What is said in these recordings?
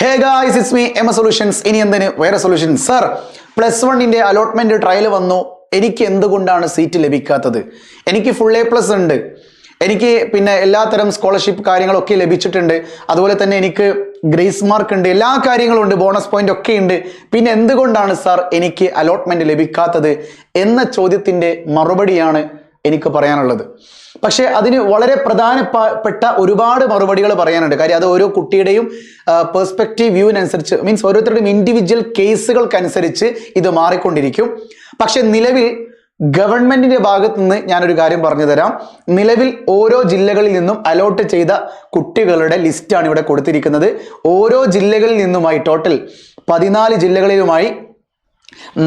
Hey guys it's me M A solutions ഇനി എന്തിന്? വേറെ സൊല്യൂഷൻ സർ പ്ലസ് വണ്ണിന്റെ അലോട്ട്മെന്റ് ട്രയൽ വന്നു. എനിക്ക് എന്തുകൊണ്ടാണ് സീറ്റ് ലഭിക്കാത്തത്? എനിക്ക് ഫുൾ എ പ്ലസ് ഉണ്ട്. എനിക്ക് പിന്നെ എല്ലാത്തരം സ്കോളർഷിപ്പ് കാര്യങ്ങളൊക്കെ ലഭിച്ചിട്ടുണ്ട്. അതുപോലെ തന്നെ എനിക്ക് ഗ്രേസ് മാർക്ക് ഉണ്ട്. എല്ലാ കാര്യങ്ങളും ഉണ്ട്. ബോണസ് പോയിന്റ് ഒക്കെ ഉണ്ട്. പിന്നെ എന്തുകൊണ്ടാണ് സാർ എനിക്ക് അലോട്ട്മെന്റ് ലഭിക്കാത്തത്? എന്ന ചോദ്യത്തിന്റെ മറുപടിയാണ് എനിക്ക് പറയാനുള്ളത്. പക്ഷേ അതിന് വളരെ പ്രധാനപ്പെട്ട ഒരുപാട് മറുപടികൾ പറയാനുണ്ട്. കാര്യം അത് ഓരോ കുട്ടിയുടെയും പെർസ്പെക്റ്റീവ് വ്യൂവിനനുസരിച്ച് മീൻസ് ഓരോരുത്തരുടെയും ഇൻഡിവിജ്വൽ കേസുകൾക്കനുസരിച്ച് ഇത് മാറിക്കൊണ്ടിരിക്കും. പക്ഷേ നിലവിൽ ഗവൺമെന്റിന്റെ ഭാഗത്ത് നിന്ന് ഞാനൊരു കാര്യം പറഞ്ഞു തരാം നിലവിൽ ഓരോ ജില്ലകളിൽ നിന്നും അലോട്ട് ചെയ്ത കുട്ടികളുടെ ലിസ്റ്റാണ് ഇവിടെ കൊടുത്തിരിക്കുന്നത്. ഓരോ ജില്ലകളിൽ നിന്നുമായി ടോട്ടൽ പതിനാല് ജില്ലകളിലുമായി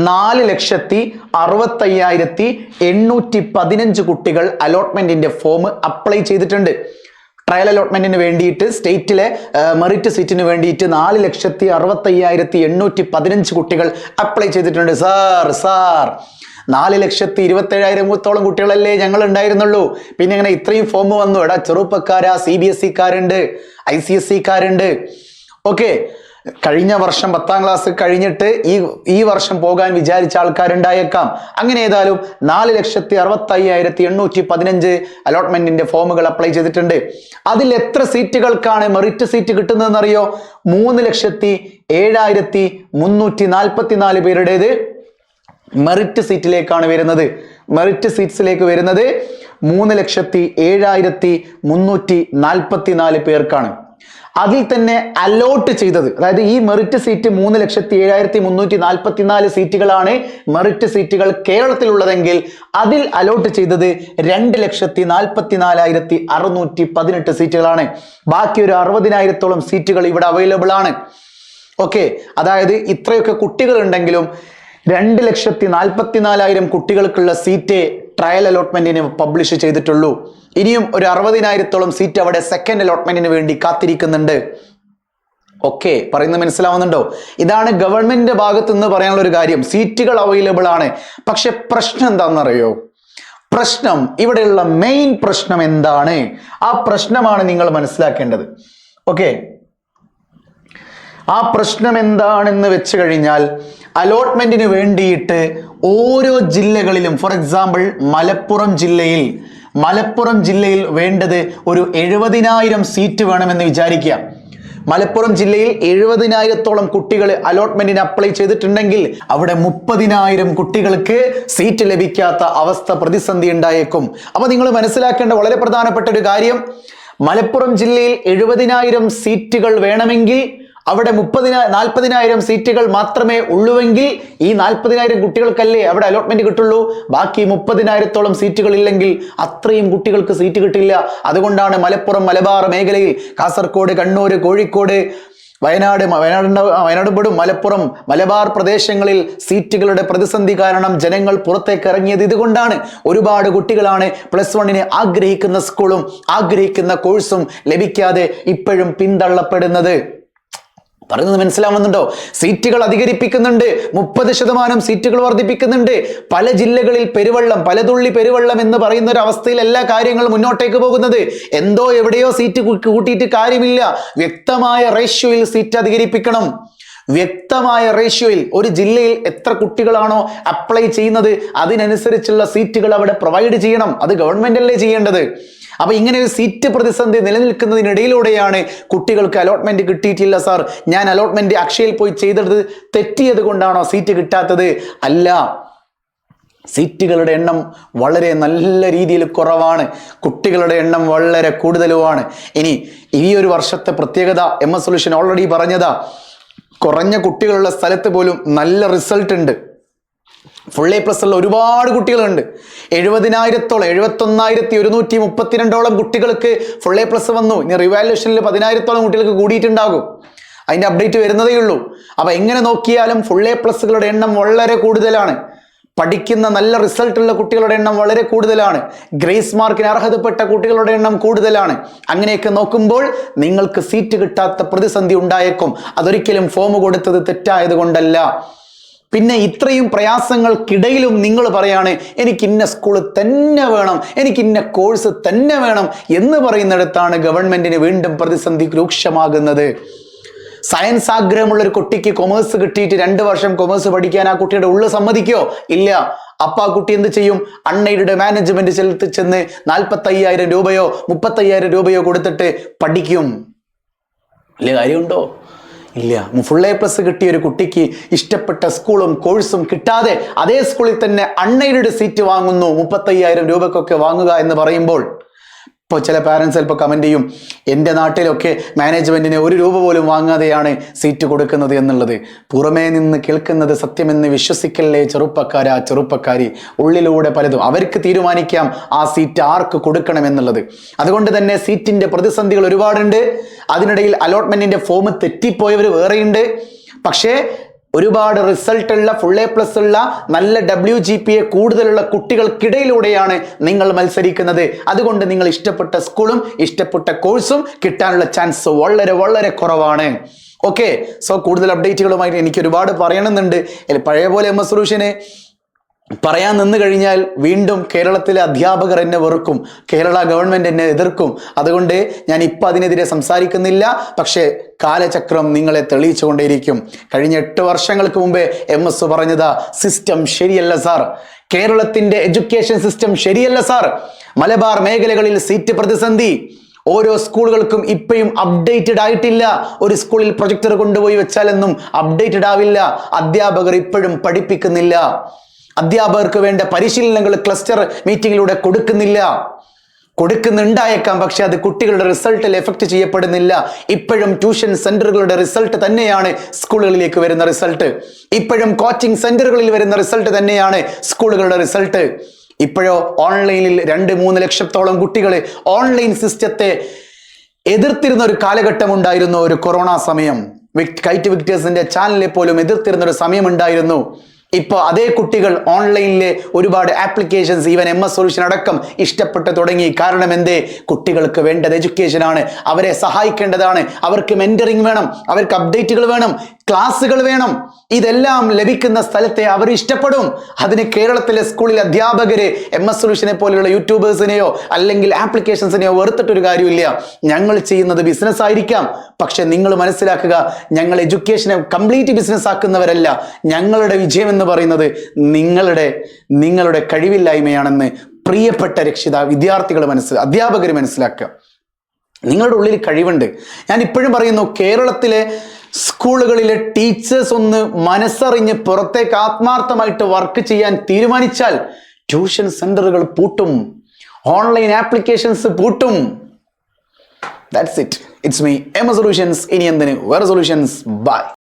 നാല് ലക്ഷത്തി അറുപത്തയ്യായിരത്തി എണ്ണൂറ്റി പതിനഞ്ച് കുട്ടികൾ അലോട്ട്മെന്റിന്റെ ഫോം അപ്ലൈ ചെയ്തിട്ടുണ്ട്. ട്രയൽ അലോട്ട്മെന്റിന് വേണ്ടിയിട്ട് സ്റ്റേറ്റിലെ മെറിറ്റ് സീറ്റിന് വേണ്ടിയിട്ട് നാല് ലക്ഷത്തി അറുപത്തയ്യായിരത്തി എണ്ണൂറ്റി പതിനഞ്ച് കുട്ടികൾ അപ്ലൈ ചെയ്തിട്ടുണ്ട്. സാർ സാർ നാല് ലക്ഷത്തി ഇരുപത്തേഴായിരത്തോളം കുട്ടികളല്ലേ ഞങ്ങൾ ഉണ്ടായിരുന്നുള്ളൂ പിന്നെ ഇങ്ങനെ ഇത്രയും ഫോം വന്നു. എടാ ചെറുപ്പക്കാരാ സി ബി എസ് ഇക്കാരുണ്ട് ഐ സി എസ് സിക്കാരുണ്ട് ഓക്കെ കഴിഞ്ഞ വർഷം പത്താം ക്ലാസ് കഴിഞ്ഞിട്ട് ഈ ഈ വർഷം പോകാൻ വിചാരിച്ച ആൾക്കാരുണ്ടായേക്കാം. അങ്ങനെ ഏതായാലും നാല് ലക്ഷത്തി അറുപത്തി അയ്യായിരത്തി എണ്ണൂറ്റി പതിനഞ്ച് അലോട്ട്മെന്റിന്റെ ഫോമുകൾ അപ്ലൈ ചെയ്തിട്ടുണ്ട്. അതിൽ എത്ര സീറ്റുകൾക്കാണ് മെറിറ്റ് സീറ്റ് കിട്ടുന്നതെന്നറിയോ? മൂന്ന് ലക്ഷത്തി ഏഴായിരത്തി മുന്നൂറ്റി നാൽപ്പത്തി നാല് പേരുടേത് മെറിറ്റ് സീറ്റിലേക്കാണ് വരുന്നത്. മെറിറ്റ് സീറ്റ്സിലേക്ക് വരുന്നത് മൂന്ന് ലക്ഷത്തി ഏഴായിരത്തി മുന്നൂറ്റി നാൽപ്പത്തി നാല് പേർക്കാണ്. അതിൽ തന്നെ അലോട്ട് ചെയ്തത്. അതായത് ഈ മെറിറ്റ് സീറ്റ് മൂന്ന് ലക്ഷത്തി ഏഴായിരത്തി മുന്നൂറ്റി നാൽപ്പത്തി നാല് സീറ്റുകളാണ് മെറിറ്റ് സീറ്റുകൾ കേരളത്തിലുള്ളതെങ്കിൽ അതിൽ അലോട്ട് ചെയ്തത് രണ്ട് ലക്ഷത്തി നാൽപ്പത്തി നാലായിരത്തി അറുന്നൂറ്റി പതിനെട്ട് സീറ്റുകളാണ് ബാക്കി ഒരു അറുപതിനായിരത്തോളം സീറ്റുകൾ ഇവിടെ അവൈലബിൾ ആണ്. ഓക്കെ അതായത് ഇത്രയൊക്കെ കുട്ടികൾ ഉണ്ടെങ്കിലും രണ്ട് ലക്ഷത്തി നാൽപ്പത്തിനാലായിരം കുട്ടികൾക്കുള്ള സീറ്റ് ട്രയൽ അലോട്ട്മെന്റിന് പബ്ലിഷ് ചെയ്തിട്ടുള്ളൂ. ഇനിയും ഒരു അറുപതിനായിരത്തോളം സീറ്റ് അവിടെ സെക്കൻഡ് അലോട്ട്മെന്റിന് വേണ്ടി കാത്തിരിക്കുന്നുണ്ട്. ഓക്കെ പറയുന്നത് മനസ്സിലാവുന്നുണ്ടോ? ഇതാണ് ഗവൺമെന്റിന്റെ ഭാഗത്ത് നിന്ന് പറയാനുള്ള ഒരു കാര്യം. സീറ്റുകൾ അവൈലബിൾ ആണ്. പക്ഷെ പ്രശ്നം എന്താണെന്നറിയോ? പ്രശ്നം ഇവിടെയുള്ള മെയിൻ പ്രശ്നം എന്താണ്? ആ പ്രശ്നമാണ് നിങ്ങൾ മനസ്സിലാക്കേണ്ടത്. ഓക്കെ. ആ പ്രശ്നം എന്താണെന്ന് വെച്ച് കഴിഞ്ഞാൽ അലോട്ട്മെന്റിന് വേണ്ടിയിട്ട് ഓരോ ജില്ലകളിലും ഫോർ എക്സാമ്പിൾ മലപ്പുറം ജില്ലയിൽ മലപ്പുറം ജില്ലയിൽ വേണ്ടത് ഒരു എഴുപതിനായിരം സീറ്റ് വേണമെന്ന് വിചാരിക്കുക. മലപ്പുറം ജില്ലയിൽ എഴുപതിനായിരത്തോളം കുട്ടികൾ അലോട്ട്മെന്റിന് അപ്ലൈ ചെയ്തിട്ടുണ്ടെങ്കിൽ അവിടെ മുപ്പതിനായിരം കുട്ടികൾക്ക് സീറ്റ് ലഭിക്കാത്ത അവസ്ഥ പ്രതിസന്ധി ഉണ്ടായേക്കും. അപ്പൊ നിങ്ങൾ മനസ്സിലാക്കേണ്ട വളരെ പ്രധാനപ്പെട്ട ഒരു കാര്യം. മലപ്പുറം ജില്ലയിൽ എഴുപതിനായിരം സീറ്റുകൾ വേണമെങ്കിൽ അവിടെ മുപ്പതിനാ നാൽപ്പതിനായിരം സീറ്റുകൾ മാത്രമേ ഉള്ളൂവെങ്കിൽ ഈ നാൽപ്പതിനായിരം കുട്ടികൾക്കല്ലേ അവിടെ അലോട്ട്മെന്റ് കിട്ടുള്ളൂ? ബാക്കി മുപ്പതിനായിരത്തോളം സീറ്റുകൾ ഇല്ലെങ്കിൽ അത്രയും കുട്ടികൾക്ക് സീറ്റ് കിട്ടില്ല. അതുകൊണ്ടാണ് മലപ്പുറം മലബാർ മേഖലയിൽ കാസർഗോഡ് കണ്ണൂർ കോഴിക്കോട് വയനാട് വയനാട് വയനാട് മലപ്പുറം മലബാർ പ്രദേശങ്ങളിൽ സീറ്റുകളുടെ പ്രതിസന്ധി കാരണം ജനങ്ങൾ പുറത്തേക്ക് ഇറങ്ങിയത് ഇതുകൊണ്ടാണ്. ഒരുപാട് കുട്ടികളാണ് പ്ലസ് വണ്ണിന് ആഗ്രഹിക്കുന്ന സ്കൂളും ആഗ്രഹിക്കുന്ന കോഴ്സും ലഭിക്കാതെ ഇപ്പോഴും പിന്തള്ളപ്പെടുന്നത്. പറയുന്നത് മനസ്സിലാവുന്നുണ്ടോ? സീറ്റുകൾ അധികരിപ്പിക്കുന്നുണ്ട്. മുപ്പത് ശതമാനം സീറ്റുകൾ വർദ്ധിപ്പിക്കുന്നുണ്ട്. പല ജില്ലകളിൽ പെരുവള്ളം പലതുള്ളി പെരുവള്ളം എന്ന് പറയുന്ന ഒരു അവസ്ഥയിൽ എല്ലാ കാര്യങ്ങളും മുന്നോട്ടേക്ക് പോകുന്നത്. എന്തോ എവിടെയോ സീറ്റ് കൂട്ടിയിട്ട് കാര്യമില്ല. വ്യക്തമായ റേഷ്യോയിൽ സീറ്റ് അധികരിപ്പിക്കണം. വ്യക്തമായ റേഷ്യോയിൽ ഒരു ജില്ലയിൽ എത്ര കുട്ടികളാണോ അപ്ലൈ ചെയ്യുന്നത് അതിനനുസരിച്ചുള്ള സീറ്റുകൾ അവിടെ പ്രൊവൈഡ് ചെയ്യണം. അത് ഗവൺമെന്റ് അല്ലേ ചെയ്യേണ്ടത്? അപ്പൊ ഇങ്ങനെ ഒരു സീറ്റ് പ്രതിസന്ധി നിലനിൽക്കുന്നതിനിടയിലൂടെയാണ് കുട്ടികൾക്ക് അലോട്ട്മെന്റ് കിട്ടിയിട്ടില്ല സാർ ഞാൻ അലോട്ട്മെന്റ് അക്ഷയയിൽ പോയി ചെയ്തത് തെറ്റിയത് കൊണ്ടാണോ സീറ്റ് കിട്ടാത്തത്? അല്ല. സീറ്റുകളുടെ എണ്ണം വളരെ നല്ല രീതിയിൽ കുറവാണ്. കുട്ടികളുടെ എണ്ണം വളരെ കൂടുതലുമാണ്. ഇനി ഈ ഒരു വർഷത്തെ പ്രത്യേകത എം എസ് സൊല്യൂഷൻ ഓൾറെഡി പറഞ്ഞതാ. കുറഞ്ഞ കുട്ടികളുള്ള സ്ഥലത്ത് പോലും നല്ല റിസൾട്ട് ഉണ്ട്. ഫുൾ എ പ്ലസ് ഉള്ള ഒരുപാട് കുട്ടികളുണ്ട്. എഴുപതിനായിരത്തോളം എഴുപത്തൊന്നായിരത്തി ഒരുന്നൂറ്റി മുപ്പത്തിരണ്ടോളം കുട്ടികൾക്ക് ഫുൾ എ പ്ലസ് വന്നു. ഇനി റിവാലുവേഷനിൽ പതിനായിരത്തോളം കുട്ടികൾക്ക് കൂടിയിട്ടുണ്ടാകും. അതിന്റെ അപ്ഡേറ്റ് വരുന്നതേ ഉള്ളൂ. അപ്പം എങ്ങനെ നോക്കിയാലും ഫുൾ എ പ്ലസ്സുകളുടെ എണ്ണം വളരെ കൂടുതലാണ്. പഠിക്കുന്ന നല്ല റിസൾട്ട് ഉള്ള കുട്ടികളുടെ എണ്ണം വളരെ കൂടുതലാണ്. ഗ്രേസ് മാർക്കിന് അർഹതപ്പെട്ട കുട്ടികളുടെ എണ്ണം കൂടുതലാണ്. അങ്ങനെയൊക്കെ നോക്കുമ്പോൾ നിങ്ങൾക്ക് സീറ്റ് കിട്ടാത്ത പ്രതിസന്ധി ഉണ്ടായേക്കും. അതൊരിക്കലും ഫോം കൊടുത്തത് തെറ്റായത് കൊണ്ടല്ല പിന്നെ ഇത്രയും പ്രയാസങ്ങൾക്കിടയിലും നിങ്ങൾ പറയാണ് എനിക്ക് ഇന്ന സ്കൂൾ തന്നെ വേണം എനിക്ക് ഇന്ന കോഴ്സ് തന്നെ വേണം എന്ന് പറയുന്നിടത്താണ് ഗവൺമെന്റിന് വീണ്ടും പ്രതിസന്ധി രൂക്ഷമാകുന്നത്. സയൻസ് ആഗ്രഹമുള്ള ഒരു കുട്ടിക്ക് കൊമേഴ്സ് കിട്ടിയിട്ട് രണ്ട് വർഷം കൊമേഴ്സ് പഠിക്കാൻ ആ കുട്ടിയുടെ ഉള്ളു സമ്മതിക്കോ? ഇല്ല. അപ്പ ആ കുട്ടി എന്ത് ചെയ്യും? അണ്ണയുടെ മാനേജ്മെന്റ് ചെലുത്തി ചെന്ന് നാൽപ്പത്തയ്യായിരം രൂപയോ മുപ്പത്തയ്യായിരം രൂപയോ കൊടുത്തിട്ട് പഠിക്കും. വലിയ കാര്യമുണ്ടോ? ഇല്ല. ഫുൾ എ പ്ലസ് കിട്ടിയ ഒരു കുട്ടിക്ക് ഇഷ്ടപ്പെട്ട സ്കൂളും കോഴ്സും കിട്ടാതെ അതേ സ്കൂളിൽ തന്നെ അൺഎയ്ഡഡ് സീറ്റ് വാങ്ങുന്നു. മുപ്പത്തയ്യായിരം രൂപക്കൊക്കെ വാങ്ങുക എന്ന് പറയുമ്പോൾ ഇപ്പോൾ ചില പാരൻസ് ചിലപ്പോൾ കമന്റ് ചെയ്യും എന്റെ നാട്ടിലൊക്കെ മാനേജ്മെന്റിന് ഒരു രൂപ പോലും വാങ്ങാതെയാണ് സീറ്റ് കൊടുക്കുന്നത് എന്നുള്ളത്. പുറമേ നിന്ന് കേൾക്കുന്നത് സത്യമെന്ന് വിശ്വസിക്കല്ലേ ചെറുപ്പക്കാരാ ചെറുപ്പക്കാരി? ഉള്ളിലൂടെ പലതും. അവർക്ക് തീരുമാനിക്കാം ആ സീറ്റ് ആർക്ക് കൊടുക്കണം എന്നുള്ളത്. അതുകൊണ്ട് തന്നെ സീറ്റിന്റെ പ്രതിസന്ധികൾ ഒരുപാടുണ്ട്. അതിനിടയിൽ അലോട്ട്മെന്റിന്റെ ഫോം തെറ്റിപ്പോയവർ വേറെയുണ്ട്. പക്ഷേ ഒരുപാട് റിസൾട്ട് ഉള്ള ഫുൾ എ പ്ലസ് ഉള്ള നല്ല ഡബ്ല്യു ജി പി എ കൂടുതലുള്ള കുട്ടികൾക്കിടയിലൂടെയാണ് നിങ്ങൾ മത്സരിക്കുന്നത്. അതുകൊണ്ട് നിങ്ങൾ ഇഷ്ടപ്പെട്ട സ്കൂളും ഇഷ്ടപ്പെട്ട കോഴ്സും കിട്ടാനുള്ള ചാൻസ് വളരെ വളരെ കുറവാണ്. ഓക്കെ സോ കൂടുതൽ അപ്ഡേറ്റുകളുമായിട്ട് എനിക്ക് ഒരുപാട് പറയണമെന്നുണ്ട്. പഴയ പോലെ എം എസ് സൊല്യൂഷന് പറയാൻ നിന്ന് കഴിഞ്ഞാൽ വീണ്ടും കേരളത്തിലെ അധ്യാപകർ എന്നെ വെറുക്കും. കേരള ഗവൺമെന്റ് എന്നെ എതിർക്കും. അതുകൊണ്ട് ഞാൻ ഇപ്പം അതിനെതിരെ സംസാരിക്കുന്നില്ല. പക്ഷേ കാലചക്രം നിങ്ങളെ തെളിയിച്ചുകൊണ്ടേയിരിക്കും കഴിഞ്ഞ എട്ട് വർഷങ്ങൾക്ക് മുമ്പേ എം എസ് പറഞ്ഞതാ സിസ്റ്റം ശരിയല്ല സാർ. കേരളത്തിന്റെ എഡ്യൂക്കേഷൻ സിസ്റ്റം ശരിയല്ല സാർ. മലബാർ മേഖലകളിൽ സീറ്റ് പ്രതിസന്ധി. ഓരോ സ്കൂളുകൾക്കും ഇപ്പോഴും അപ്ഡേറ്റഡ് ആയിട്ടില്ല. ഒരു സ്കൂളിൽ പ്രൊജക്ടർ കൊണ്ടുപോയി വെച്ചാലൊന്നും അപ്ഡേറ്റഡ് ആവില്ല. അധ്യാപകർ ഇപ്പോഴും പഠിപ്പിക്കുന്നില്ല. അധ്യാപകർക്ക് വേണ്ട പരിശീലനങ്ങൾ ക്ലസ്റ്റർ മീറ്റിങ്ങിലൂടെ കൊടുക്കുന്നില്ല. കൊടുക്കുന്നുണ്ടായേക്കാം പക്ഷെ അത് കുട്ടികളുടെ റിസൾട്ടിൽ എഫക്റ്റ് ചെയ്യപ്പെടുന്നില്ല. ഇപ്പോഴും ട്യൂഷൻ സെന്ററുകളുടെ റിസൾട്ട് തന്നെയാണ് സ്കൂളുകളിലേക്ക് വരുന്ന റിസൾട്ട് ഇപ്പോഴും കോച്ചിങ് സെന്ററുകളിൽ വരുന്ന റിസൾട്ട് തന്നെയാണ് സ്കൂളുകളുടെ റിസൾട്ട് ഇപ്പോഴോ ഓൺലൈനിൽ രണ്ട് മൂന്ന് ലക്ഷത്തോളം കുട്ടികൾ ഓൺലൈൻ സിസ്റ്റത്തെ എതിർത്തിരുന്ന ഒരു കാലഘട്ടം ഉണ്ടായിരുന്നു ഒരു കൊറോണ സമയം. കൈറ്റ് വിക്ടേഴ്സിന്റെ ചാനലിൽ പോലും എതിർത്തിരുന്ന ഒരു സമയം ഉണ്ടായിരുന്നു. ഇപ്പോൾ അതേ കുട്ടികൾ ഓൺലൈനിലെ ഒരുപാട് applications even M S solution അടക്കം ഇഷ്ടപ്പെട്ട് തുടങ്ങി. കാരണം എന്തേ? കുട്ടികൾക്ക് വേണ്ടത് എഡ്യൂക്കേഷൻ ആണ്. അവരെ സഹായിക്കേണ്ടതാണ്. അവർക്ക് മെന്ററിങ് വേണം. അവർക്ക് അപ്ഡേറ്റുകൾ വേണം. ക്ലാസ്സുകൾ വേണം. ഇതെല്ലാം ലഭിക്കുന്ന സ്ഥലത്തെ അവർ ഇഷ്ടപ്പെടും. അതിന് കേരളത്തിലെ സ്കൂളിൽ അധ്യാപകരെ എം എസ് സൊല്യൂഷനെ പോലെയുള്ള യൂട്യൂബേഴ്സിനെയോ അല്ലെങ്കിൽ ആപ്ലിക്കേഷൻസിനെയോ വെറുത്തിട്ടൊരു കാര്യമില്ല. ഞങ്ങൾ ചെയ്യുന്നത് ബിസിനസ് ആയിരിക്കാം. പക്ഷെ നിങ്ങൾ മനസ്സിലാക്കുക ഞങ്ങൾ എഡ്യൂക്കേഷനെ കംപ്ലീറ്റ് ബിസിനസ് ആക്കുന്നവരല്ല. ഞങ്ങളുടെ വിജയം എന്ന് പറയുന്നത് നിങ്ങളുടെ നിങ്ങളുടെ കഴിവില്ലായ്മയാണെന്ന് പ്രിയപ്പെട്ട രക്ഷിത വിദ്യാർത്ഥികൾ മനസ്സിൽ അധ്യാപകർ മനസ്സിലാക്കുക. നിങ്ങളുടെ ഉള്ളിൽ കഴിവുണ്ട്. ഞാൻ ഇപ്പോഴും പറയുന്നു കേരളത്തിലെ സ്കൂളുകളിലെ ടീച്ചേഴ്സ് ഒന്ന് മനസ്സറിഞ്ഞ് പുറത്തേക്ക് ആത്മാർത്ഥമായിട്ട് വർക്ക് ചെയ്യാൻ തീരുമാനിച്ചാൽ ട്യൂഷൻ സെന്ററുകൾ പൂട്ടും. ഓൺലൈൻ ആപ്ലിക്കേഷൻസ് പൂട്ടും. That's it it's me M solutions ഇനി എന്തിന്? വേറെ സൊല്യൂഷൻസ് ബൈ